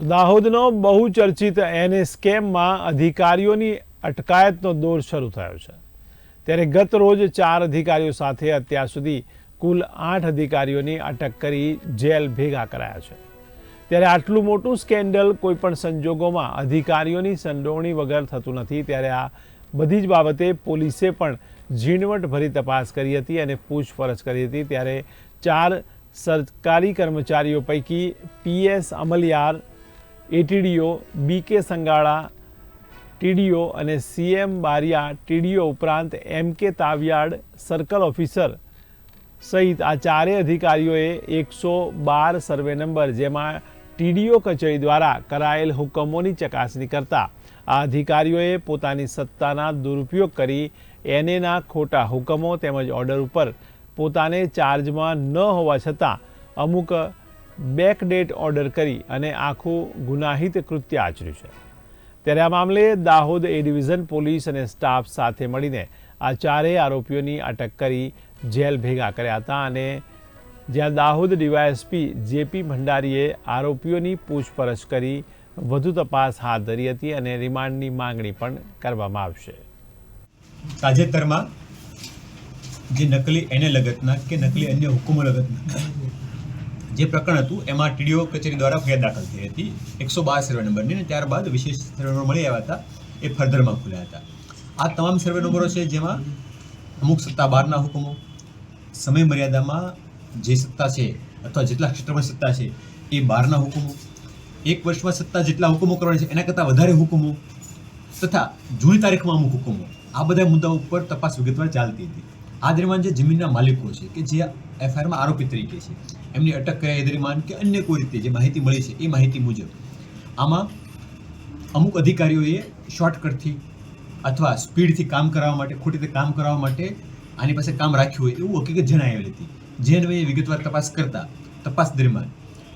દાહોદનો બહુચર્ચિત NA સ્કેમમાં અધિકારીઓની અટકાયતનો દોર શરૂ થયો છે. ત્યારે ગત રોજ ચાર અધિકારીઓ સાથે અત્યાર સુધી કુલ આઠ અધિકારીઓની અટક કરી જેલ ભેગા કરાયા છે. ત્યારે આટલું મોટું સ્કેન્ડલ કોઈપણ સંજોગોમાં અધિકારીઓની સંડોવણી વગર થતું નથી, ત્યારે આ બધી જ બાબતે પોલીસે પણ ઝીણવટભરી તપાસ કરી હતી અને પૂછપરછ કરી હતી. ત્યારે ચાર સરકારી કર્મચારીઓ પૈકી PS Amliyar ATDO B K Sangala TDO અને સીએમ બારિયા ટીડીઓ ઉપરાંત એમ કે તાવિયાડ સર્કલ ઓફિસર સહિત આ ચારેય અધિકારીઓએ એકસો બાર સર્વે નંબર જેમાં ટીડીઓ કચેરી દ્વારા કરાયેલ હુકમોની ચકાસણી કરતા આ અધિકારીઓએ પોતાની સત્તાના દુરુપયોગ કરી એનએના ખોટા હુકમો તેમજ ઓર્ડર ઉપર પોતાને ચાર્જમાં ન હોવા છતાં અમુક બેકડેટ ઓર્ડર કરી અને આખું ગુનાહિત કૃત્ય આચર્યું છે. ત્યારે આ મામલે દાહોદ એ ડિવિઝન પોલીસ અને સ્ટાફ સાથે મળીને આ ચારેય આરોપીઓની અટક કરી જેલ ભેગા કર્યા હતા અને જ્યાં દાહોદ ડીવાયએસપી જેપી ભંડારીએ આરોપીઓની પૂછપરછ કરી વધુ તપાસ હાથ ધરી હતી અને રિમાન્ડની માંગણી પણ કરવામાં આવશે. તાજેતરમાં જે નકલી એને લગતના કે નકલી અન્ય હુકુમો લગતના જે પ્રકરણ હતું, એમાં ટીડીઓ કચેરી દ્વારા ફરિયાદ દાખલ થઈ હતી. એકસો બાર સર્વે નંબરની અને ત્યારબાદ વિશેષ સર્વે નંબર મળી આવ્યા હતા, એ ફર્ધરમાં ખુલ્યા હતા. આ તમામ સર્વે નંબરો છે જેમાં અમુક સત્તા બહારના હુકમો, સમય મર્યાદામાં જે સત્તા છે અથવા જેટલા ક્ષેત્રમાં સત્તા છે, એ બહારના હુકમો, એક વર્ષમાં સત્તા જેટલા હુકમો કરવાના છે, એના કરતાં વધારે હુકમો તથા જૂની તારીખમાં અમુક હુકમો. આ બધા મુદ્દાઓ ઉપર તપાસ વિગતવાર ચાલતી હતી. આ દરમિયાન જે જમીનના માલિકો છે કે જે એફઆઈઆરમાં આરોપી તરીકે છે, એમની અટક કર્યા દરમિયાન કે અન્ય કોઈ રીતે જે માહિતી મળી છે એ માહિતી મુજબ, આમાં અમુક અધિકારીઓએ શોર્ટકટથી અથવા સ્પીડથી કામ કરાવવા માટે, ખોટી રીતે કામ કરાવવા માટે આની પાસે કામ રાખ્યું હોય એવું હકીકત જણાવેલી હતી. જે અન્વયે વિગતવાર તપાસ કરતા, તપાસ દરમિયાન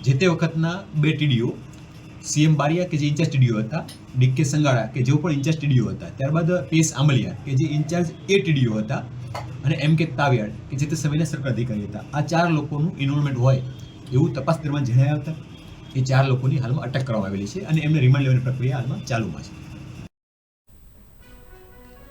જે તે વખતના બે ટીડીઓ, સીએમ બારિયા કે જે ઇન્ચાર્જ ટીડીઓ હતા ડીકે સંગાળા કે જેઓ પણ ઇન્ચાર્જ ટીડીઓ હતા, ત્યારબાદ પીએસ આંબલિયા કે જે ઇન્ચાર્જ એ ટીડીઓ હતા અને એમ કે તાવિયાડ કે જે તે સમયના સરકાર અધિકારી હતા. આ ચાર લોકોનું ઇન્વોલ્વમેન્ટ હોય એવું તપાસ દરમિયાન જણાયા હતા એ ચાર લોકોની હાલમાં અટક કરવામાં આવેલી છે અને એમને રિમાન્ડ લેવાની પ્રક્રિયા હાલમાં ચાલુમાં છે.